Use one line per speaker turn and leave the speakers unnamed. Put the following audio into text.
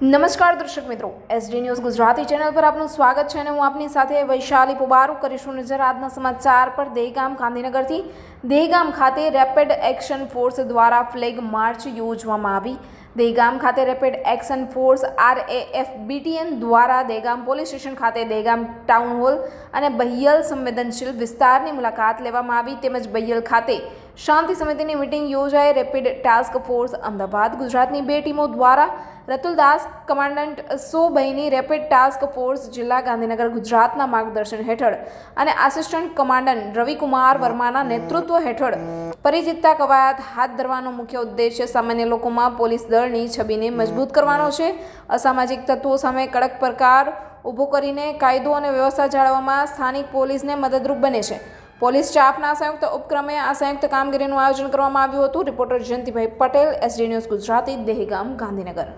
નમસ્કાર દર્શક મિત્રો એસડી ન્યૂઝ ગુજરાતી ચેનલ પર આપનું સ્વાગત છે અને હું આપની સાથે વૈશાલી પુબારુ કરીશું નજર આજના સમાચાર પર. દેગામ ગાંધીનગરથી દેગામ ખાતે રેપિડ એક્શન ફોર્સ દ્વારા ફ્લેગ માર્ચ યોજવામાં આવી. દેગામ ખાતે rapid action force RAF BTN દ્વારા દેગામ પોલીસ સ્ટેશન ખાતે દેગામ ટાઉન હોલ અને બહિયલ સંવેદનશીલ વિસ્તારની મુલાકાત લેવામાં આવી. તેમજ બહિયલ ખાતે શાંતિ સમિતિની મિટિંગ યોજાઈ. રેપિડ ટાસ્ક ફોર્સ અમદાવાદ, ગુજરાતની બે ટીમો દ્વારા રતુલદાસ કમાન્ડન્ટ સો બહીની રેપિડ ટાસ્ક ફોર્સ જિલ્લા ગાંધીનગર, ગુજરાતના માર્ગદર્શન હેઠળ અને આસિસ્ટન્ટ કમાન્ડન્ટ રવિકુમાર વર્માના નેતૃત્વ હેઠળ પરિચિતતા કવાયત હાથ ધરવાનો મુખ્ય ઉદ્દેશ્ય સામાન્ય લોકોમાં પોલીસ દળની છબીને મજબૂત કરવાનો છે. અસામાજિક તત્વો સામે કડક પ્રકાર ઊભો કરીને કાયદો અને વ્યવસ્થા જાળવવામાં સ્થાનિક પોલીસને મદદરૂપ બને છે. પોલીસ સ્ટાફના સંયુક્ત ઉપક્રમે આ સંયુક્ત કામગીરીનું આયોજન કરવામાં આવ્યું હતું. Reporter Jayantibhai Patel, SD news Gujarati, Dehgam, Gandhinagar.